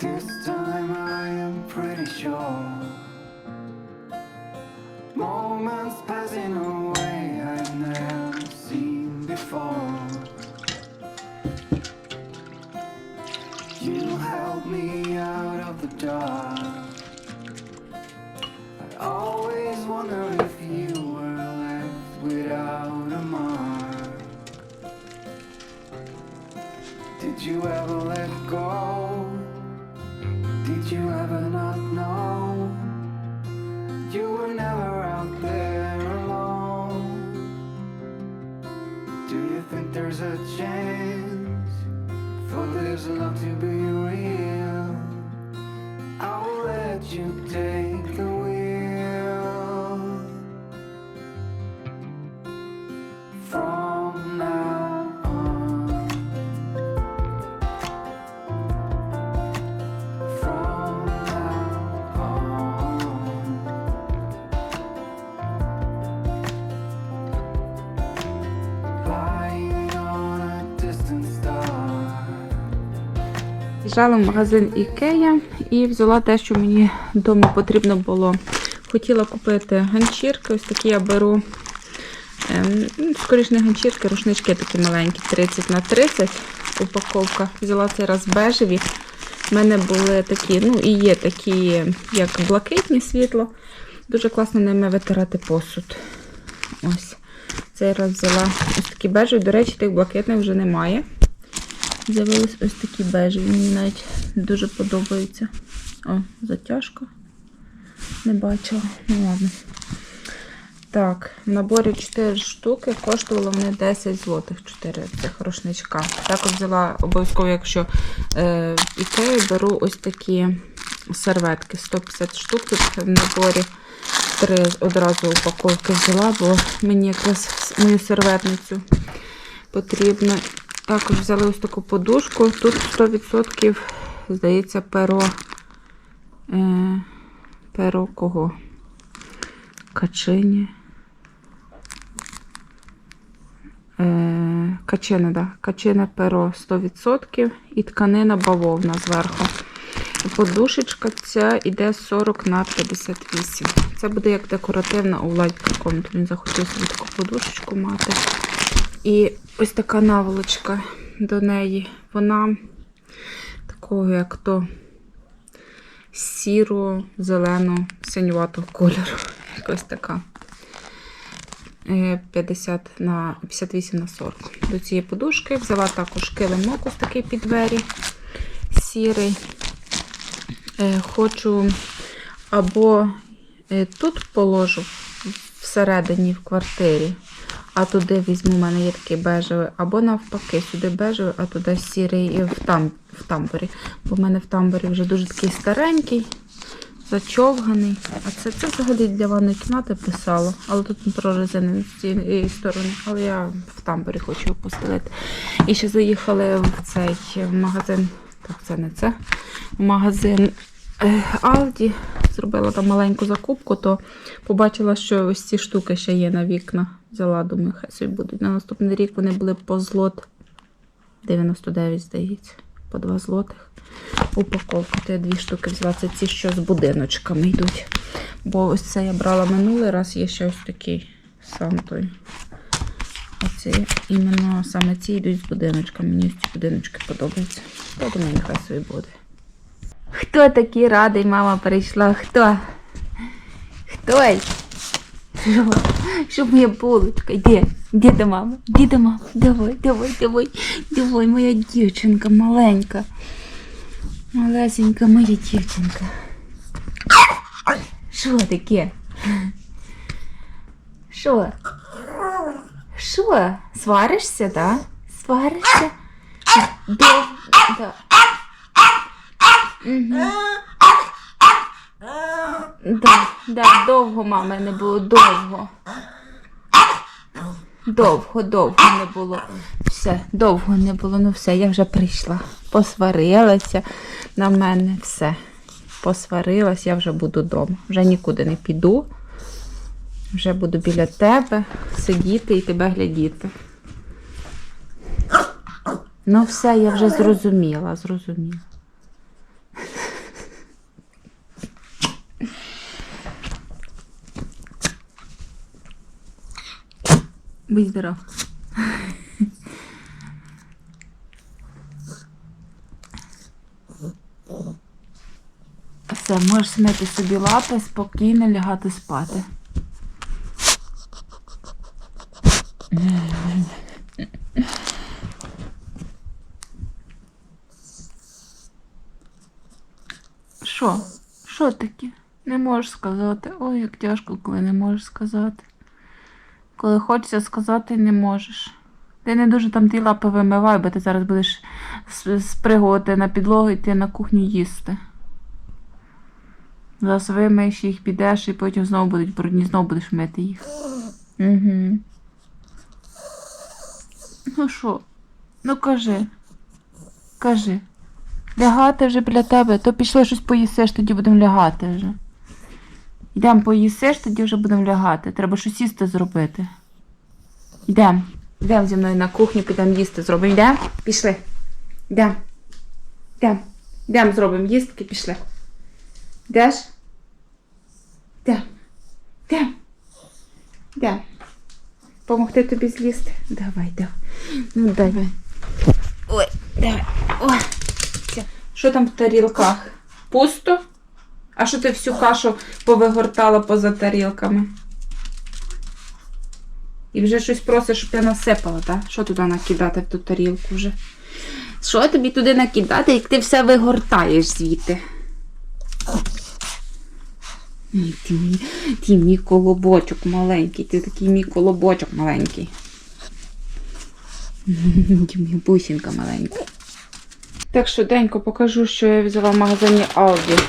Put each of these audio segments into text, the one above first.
This time I am pretty sure. Їжджала в магазин Ікея і взяла те, що мені вдома потрібно було. Хотіла купити ганчірки, ось такі я беру. ем, ну, не ганчірки, рушнички такі маленькі, 30 на 30 упаковка. Взяла цей раз бежеві. У мене були такі, ну і є такі, як блакитні світло. Дуже класно ними витирати посуд. Ось. Цей раз взяла ось такі бежеві. До речі, тих блакитних вже немає. З'явились ось такі бежеві. Мені навіть дуже подобаються. О, затяжка. Не бачила. Ну ладно. Так, в наборі 4 штуки, коштувало вони 10 злотих 4 цих рушничка. Також взяла обов'язково, якщо е, в Ікеї беру ось такі серветки. 150 штук тут в наборі. Три одразу упаковки взяла, бо мені якраз мою серветницю потрібно. Також взяли ось таку подушку. Тут 100%, здається, перо. Е, перо кого? Качині. Е, качине, да. Качине перо 100% і тканина бавовна зверху. Подушечка ця йде 40 на 58. Це буде як декоративна у комнату. Він захотів собі таку подушечку мати. І ось така наволочка до неї. Вона такого, як то сіро-зелено синюватого кольору. Якось така. Е, 50 на 58 на 40. До цієї подушки взяла також килимок ось такий під двері сірий. Е, Хочу або е, тут положу всередині в квартирі, а туди візьму, у мене є такий бежевий, або навпаки, сюди бежевий, а туди сірий і в, там, в тамбурі. Бо в мене в тамбурі вже дуже такий старенький, зачовганий. А це, це взагалі для ванної кімнати писало, але тут прорезинений з цієї сторони. Але я в тамбурі хочу його постелити. І ще заїхали в цей магазин. Так, це не це. В магазин е, Алді. Зробила там маленьку закупку, то побачила, що ось ці штуки ще є на вікна. Взяла, думаю, хай собі будуть. На наступний рік вони були по злот 99, здається, по 2 злотих. Упаковка. То я дві штуки взяла. Це ці, що з будиночками йдуть. Бо ось це я брала минулий раз, є ще ось такий сам. Оці іменно саме ці йдуть з будиночками. Мені ось ці будиночки подобаються. Я думаю, нехай собі буде. Хто такий радий, мама прийшла? Хто? Хто? Що? Щоб моя булочка. Де? Де до мами? Де до мами? Давай, давай, давай, давай, моя дівчинка маленька. Малесенька моя дівчинка. Що таке? Що? Що? Сваришся, да? Сваришся? Да. Да, да, довго мами не було, довго. Довго, довго не було. Все, довго не було. Ну все, я вже прийшла. Посварилася на мене, все. Посварилась, я вже буду вдома. Вже нікуди не піду. Вже буду біля тебе сидіти і тебе глядіти. Ну, все, я вже зрозуміла, зрозуміла. Будь здоров. Все, можеш смити собі лапи, спокійно лягати спати. Що? Що таке? Не можеш сказати. Ой, як тяжко, коли не можеш сказати. Коли хочеться сказати, не можеш. Ти не дуже там ті лапи вимивай, бо ти зараз будеш спригувати на підлогу і йти на кухню їсти. Зараз вимиєш їх, підеш і потім знову будуть брудні, знову будеш мити їх. Угу. Ну що? Ну кажи. Кажи. Лягати вже біля тебе, то пішли щось поїсиш, тоді будемо лягати вже. Йдемо поїсиш, тоді вже будемо лягати. Треба щось їсти зробити. Йдемо. Йдемо зі мною на кухню, підемо їсти зробимо. Йдемо? Пішли. Йдемо. Йдемо. Йдемо зробимо їстки, пішли. Йдеш? Йдемо. Йдемо. Йдемо. Помогти тобі злізти? Давай, давай. Ну, давай. Ой, давай. Ой. Що там в тарілках? Пусто? А що ти всю кашу повигортала поза тарілками? І вже щось просиш, щоб я насипала, так? Що туди накидати в ту тарілку вже? Що тобі туди накидати, як ти все вигортаєш звідти? Ой, Ти мій, ти мій колобочок маленький, ти такий мій колобочок маленький. Ти мій бусинка маленька. Так, швиденько покажу, що я взяла в магазині Aldi.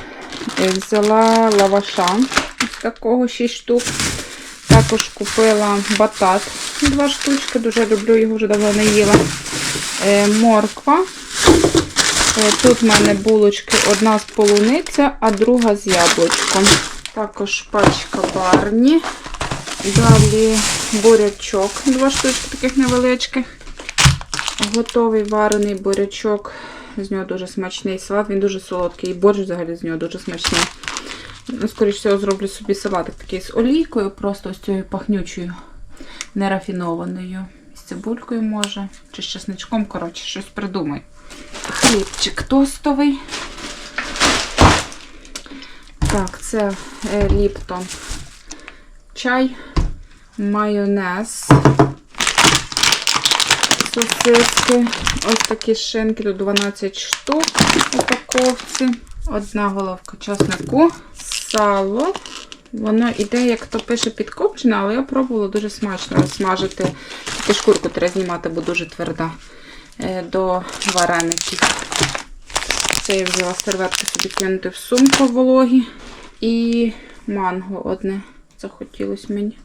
Е, Взяла лаваша ось такого 6 штук. Також купила батат. Два штучки, дуже люблю, його вже давно не їла. Е, Морква. Е, Тут в мене булочки одна з полуниця, а друга з яблучком. Також пачка барні. Далі бурячок, два штучки таких невеличких. Готовий варений бурячок. З нього дуже смачний салат, він дуже солодкий. І борщ взагалі з нього дуже смачний. Ну, Скоріше всього, зроблю собі салатик такий з олійкою, просто з цією пахнючою, нерафінованою. З цибулькою може, чи з чесничком, коротше, щось придумай. Хлібчик тостовий. Так, це е, ліптон. Чай, майонез сосиски. Ось такі шинки, тут 12 штук упаковці. Одна головка часнику, сало. Воно іде, як то пише, підкопчене, але я пробувала дуже смачно смажити. Тільки шкурку треба знімати, бо дуже тверда е, до вареників. Це я взяла серветки собі кинути в сумку вологі. І манго одне захотілося мені.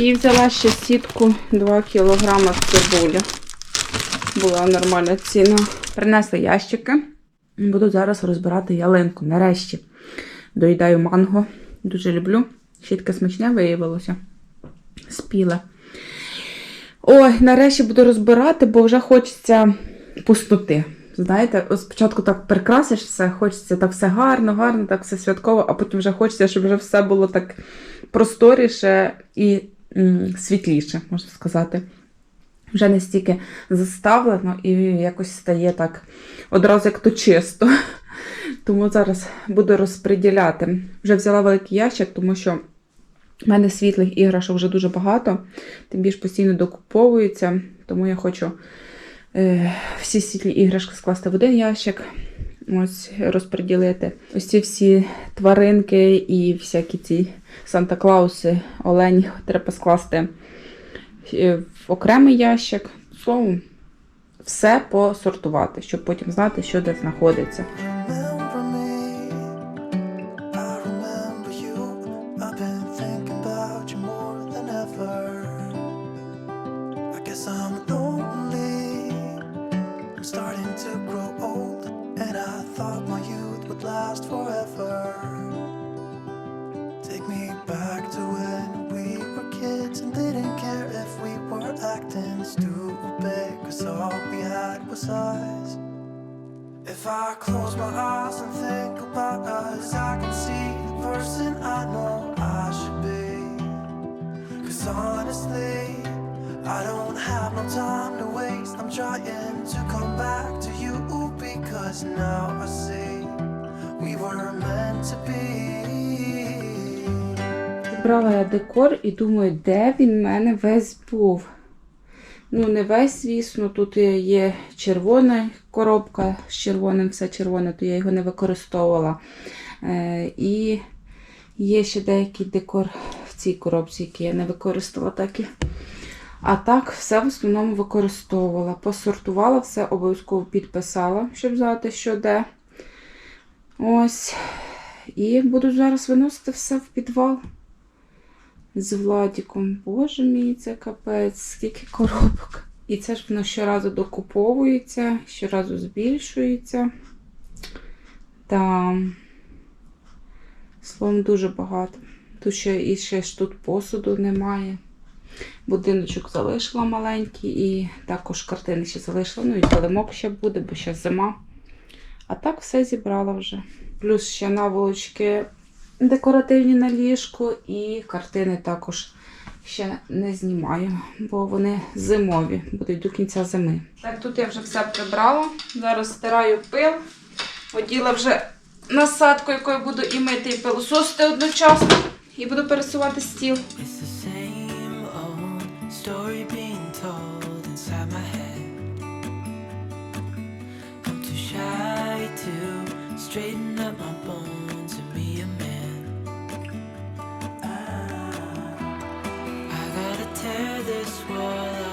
І взяла ще сітку 2 кг цибулі. Була нормальна ціна. Принесли ящики. Буду зараз розбирати ялинку. Нарешті доїдаю манго. Дуже люблю. Ще смачне виявилося. Спіле. Ой, нарешті буду розбирати, бо вже хочеться пустоти. Знаєте, спочатку так прикрасиш все, хочеться так все гарно, гарно, так все святково, а потім вже хочеться, щоб вже все було так просторіше і світліше, можна сказати. Вже не стільки заставлено і якось стає так одразу як то чисто. Тому зараз буду розподіляти. Вже взяла великий ящик, тому що в мене світлих іграшок вже дуже багато, тим більш постійно докуповуються, тому я хочу е, всі світлі іграшки скласти в один ящик. Ось розподілити. Ось ці всі тваринки і всякі ці Санта-Клауси, олень треба скласти е, в окремий ящик. Словом, все посортувати, щоб потім знати, що де знаходиться. Starting to grow old, and I thought my youth would last forever. Acting stupid, cause all we had was us. If I close my eyes and think about us, I can see the person I know I should be. Cause honestly, I don't have no time to waste. I'm trying to come back to you because now I see we were meant to be. Брала я декор і думаю, де він в мене весь був. Ну, не весь, звісно, тут є червона коробка з червоним, все червоне, то я його не використовувала. Е, і є ще деякий декор в цій коробці, який я не використала так. А так, все в основному використовувала. Посортувала, все обов'язково підписала, щоб знати, що де. Ось. І буду зараз виносити все в підвал з Владіком. Боже мій, це капець, скільки коробок. І це ж воно щоразу докуповується, щоразу збільшується. Та, словом, дуже багато. Тут ще і ще ж тут посуду немає. Будиночок залишила маленький, і також картини ще залишила. Ну і килимок ще буде, бо ще зима. А так все зібрала вже. Плюс ще наволочки декоративні на ліжку, і картини також ще не знімаю, бо вони зимові, будуть до кінця зими. Так, тут я вже все прибрала. Зараз стираю пил. Оділа вже насадку, якою буду і мити, і пилососити одночасно. І буду пересувати стіл. It's the same tear this wall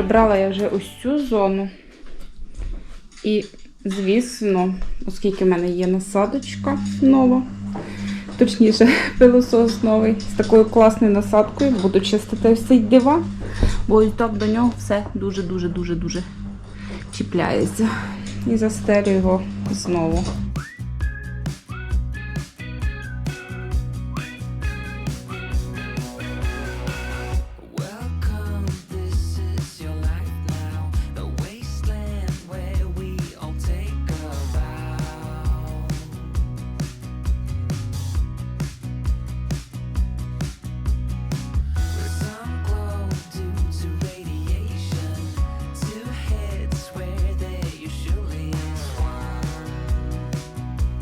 Прибрала я вже ось цю зону. І, звісно, оскільки в мене є насадочка нова, точніше, пилосос новий з такою класною насадкою, буду чистити ось цей диван, бо ось так до нього все дуже-дуже-дуже-дуже чіпляється. І застелю його знову.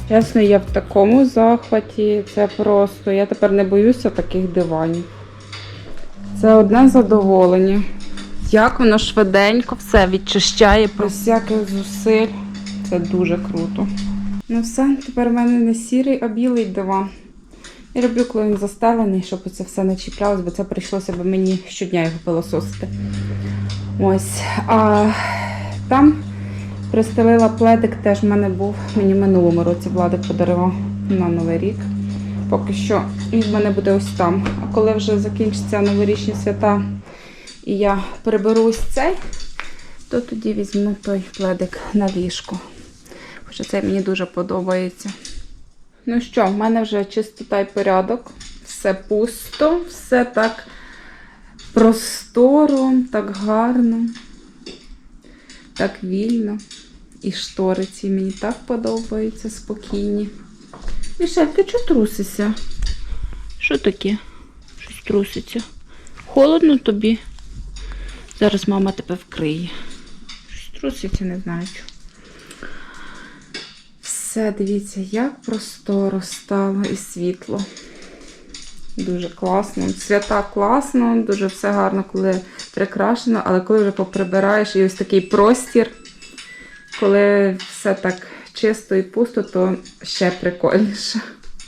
Чесно, я в такому захваті. Це просто. Я тепер не боюся таких диванів. Це одне задоволення. Як воно швиденько все відчищає без всяких зусиль. Це дуже круто. Ну все, тепер в мене не сірий, а білий диван. Я люблю, коли він застелений, щоб це все не чіплялось, бо це прийшлося б мені щодня його пилососити. Ось. А там Пристелила пледик, теж в мене був. Мені в минулому році Владик подарував на Новий рік. Поки що він в мене буде ось там. А коли вже закінчаться новорічні свята і я переберу ось цей, то тоді візьму той пледик на ліжко. Хоча цей мені дуже подобається. Ну що, в мене вже чистота і порядок. Все пусто, все так просторо, так гарно так вільно. І штори ці мені так подобаються, спокійні. Мішель, ти чого трусишся? Що таке? Щось труситься. Холодно тобі? Зараз мама тебе вкриє. Щось труситься, не знаю. Все, дивіться, як просторо стало і світло. Дуже класно. Свята класно, дуже все гарно, коли прикрашено, але коли вже поприбираєш і ось такий простір, коли все так чисто і пусто, то ще прикольніше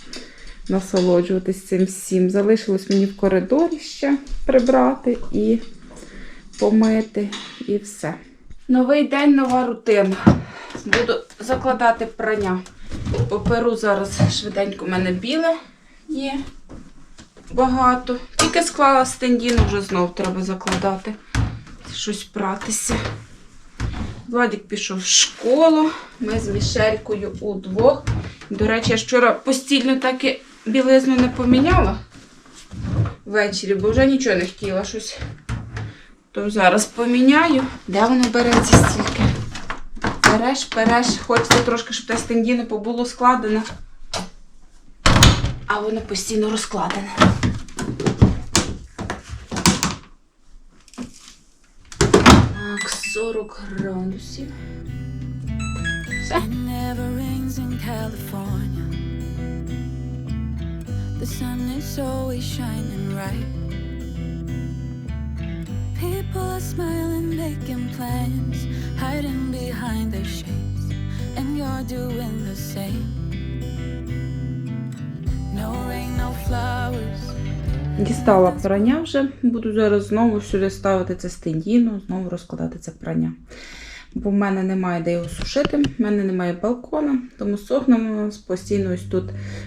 насолоджуватись цим всім. Залишилось мені в коридорі ще прибрати і помити, і все. Новий день, нова рутина. Буду закладати прання. Поперу зараз швиденько у мене біле є багато. Тільки склала стендіну, вже знов треба закладати. Щось пратися. Владик пішов в школу. Ми з Мішелькою удвох. До речі, я вчора постільно так білизну не поміняла ввечері, бо вже нічого не хотіла щось. То зараз поміняю. Де воно береться стільки? Береш, береш, хочеться трошки, щоб те стендіно побуло складене. А воно постійно розкладене. 40 градусів. Все. It never rains in California. The sun is always shining bright. People are smiling, making plans, hiding behind their shades, and you're doing the same. No rain, no flowers. Дістала прання вже. Буду зараз знову сюди ставити це стендіно, знову розкладати це прання. Бо в мене немає де його сушити, в мене немає балкона, тому сохнемо постійно ось тут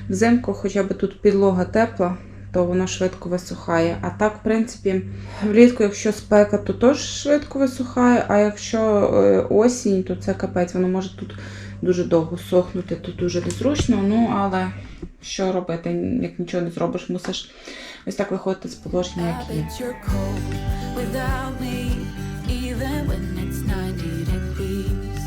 взимку, хоча б тут підлога тепла, то воно швидко висухає. А так, в принципі, влітку, якщо спека, то теж швидко висухає, а якщо е, осінь, то це капець, воно може тут дуже довго сохнути, то дуже незручно. Ну, але що робити, як нічого не зробиш, мусиш ось так виходити з положення, як є. bet you're cold without me, even when it's 90 degrees.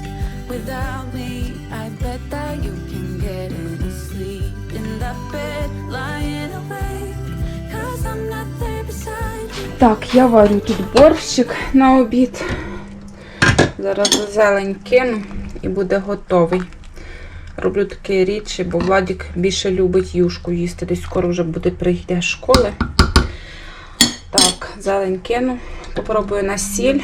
Without me, I bet that you can get any sleep in that bed, lying awake. Cause I'm not there beside you. Так, я варю тут борщик на обід. Зараз зелень кину і буде готовий. Роблю такі рідші, бо Владик більше любить юшку їсти. Десь скоро вже буде прийде з школи. Так, зелень кину. Попробую на сіль.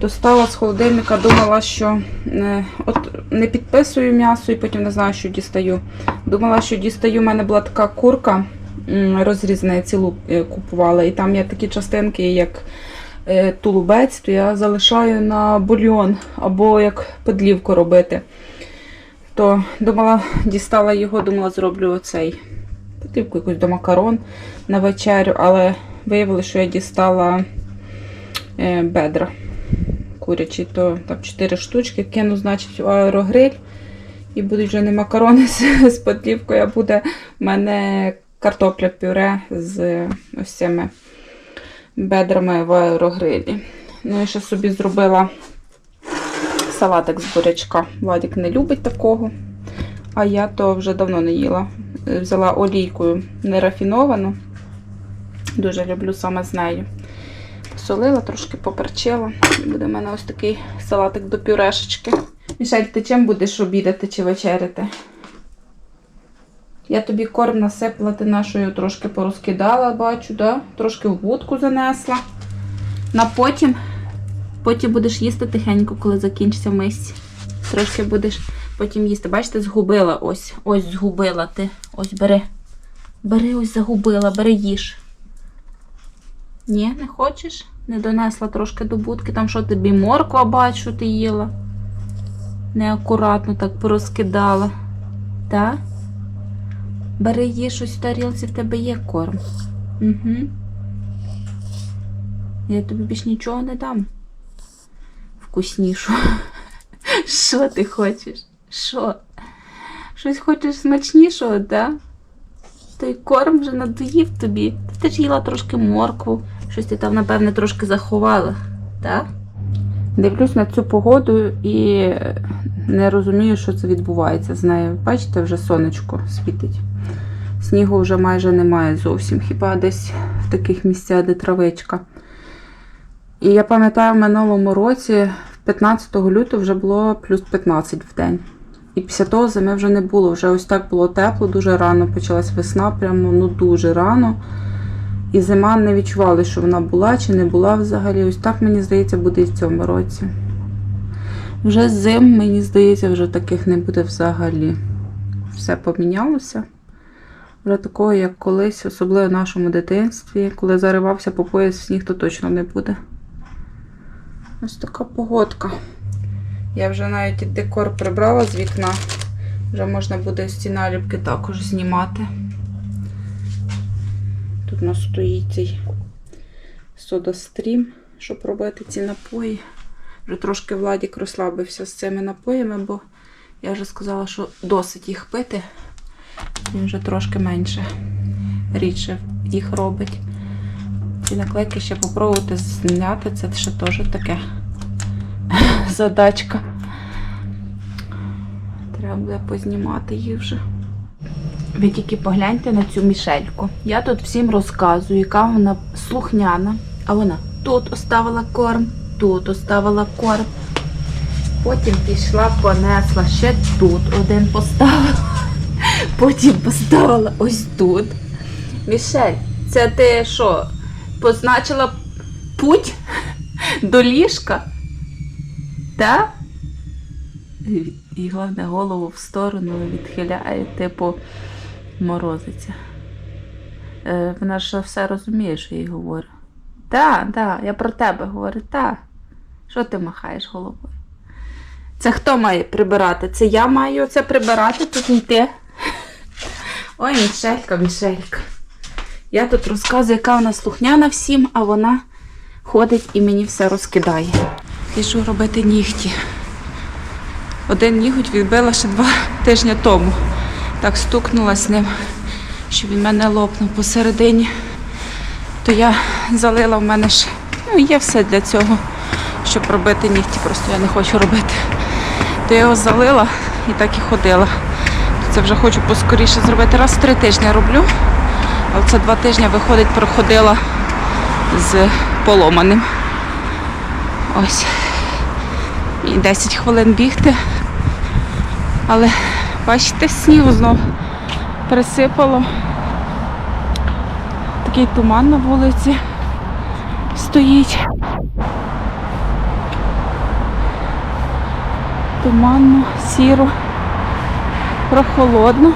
Достала з холодильника, думала, що е, от не підписую м'ясо і потім не знаю, що дістаю. Думала, що дістаю. У мене була така курка м, розрізне, цілу е, купувала. І там є такі частинки, як е, тулубець, то я залишаю на бульйон або як подлівку робити. То думала, дістала його, думала, зроблю оцей подлівку якусь до макарон на вечерю, але виявилося, що я дістала е, бедра курячі, то там 4 штучки, кину, значить, в аерогриль. І будуть вже не макарони з, з подлівкою, а буде в мене картопля пюре з ось цими бедрами в аерогрилі. Ну, я ще собі зробила салатик з бурячка. Владик не любить такого. А я то вже давно не їла. Взяла олійкою нерафіновану. Дуже люблю саме з нею. Посолила, трошки поперчила. Буде в мене ось такий салатик до пюрешечки. Мішель, ти чим будеш обідати чи вечеряти? Я тобі корм насипала, ти нашою трошки порозкидала, бачу, да? трошки в будку занесла. На потім, потім будеш їсти тихенько, коли закінчиться в мисці. Трошки будеш потім їсти. Бачите, згубила ось. Ось згубила ти. Ось бери. Бери, ось загубила, бери їж. Ні, не хочеш? Не донесла трошки до будки. Там що тобі морква бачу, ти їла. Неакуратно так порозкидала. Так? Бери їж ось в тарілці, в тебе є корм. Угу. Я тобі більш нічого не дам. Вкуснішу. Що ти хочеш? Що? Щось хочеш смачнішого, так? Той корм вже надоїв тобі. Ти ж їла трошки моркву. Щось ти там, напевне, трошки заховала, так? Дивлюсь на цю погоду і не розумію, що це відбувається з нею. Бачите, вже сонечко світить. Снігу вже майже немає зовсім, хіба десь в таких місцях, де травичка. І я пам'ятаю, в минулому році, 15 лютого, вже було плюс 15 в день. І після того зими вже не було. Вже ось так було тепло, дуже рано почалась весна, прямо ну дуже рано. І зима не відчували, що вона була чи не була взагалі. Ось так, мені здається, буде і в цьому році. Вже зим, мені здається, вже таких не буде взагалі. Все помінялося. Вже такого, як колись, особливо в нашому дитинстві, коли заривався по пояс сніг, то точно не буде. Ось така погодка. Я вже навіть декор прибрала з вікна. Вже можна буде ці наліпки також знімати. Тут у нас стоїть цей содастрім, щоб робити ці напої. Вже трошки Владік розслабився з цими напоями, бо я вже сказала, що досить їх пити. Він вже трошки менше рідше їх робить. Ці наклейки ще попробувати зняти, це ще теж таке задачка. Треба буде познімати їх вже. Ви тільки погляньте на цю мішельку. Я тут всім розказую, яка вона слухняна. А вона тут оставила корм, тут оставила корм. Потім пішла, понесла ще тут один поставила. Потім поставила ось тут. Мішель, це ти що, позначила путь до ліжка? Так? І- І головне голову в сторону відхиляє, типу морозиться. Е, вона ж все розуміє, що їй говорю. Так, так, я про тебе говорю, так. Що ти махаєш головою? Це хто має прибирати? Це я маю це прибирати, тут не ти. Ой, Мішелька, Мішелька. Я тут розказую, яка вона слухняна всім, а вона ходить і мені все розкидає. Пішу робити нігті. Один ніготь відбила ще два тижні тому. Так стукнула з ним, що він мене лопнув посередині. То я залила в мене ж. Ну, є все для цього, щоб робити нігті, просто я не хочу робити. То я його залила і так і ходила. Це вже хочу поскоріше зробити. Раз в три тижні роблю. Але це два тижні виходить, проходила з поломаним. Ось. І 10 хвилин бігти. Але бачите, снігу знов присипало. Такий туман на вулиці стоїть. Туманно, сіро, прохолодно.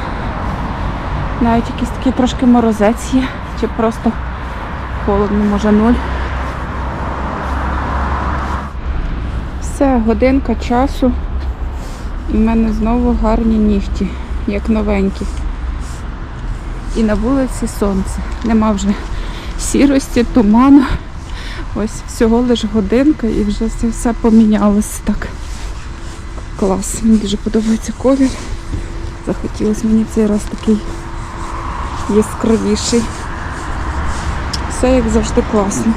Навіть якийсь такий трошки морозець є, чи просто холодно, може нуль. Все, годинка часу. І в мене знову гарні нігті, як новенькі. І на вулиці сонце. Нема вже сірості, туману. Ось всього лиш годинка і вже це все помінялося так. Клас. Мені дуже подобається колір. Захотілося мені цей раз такий яскравіший. Все як завжди класно.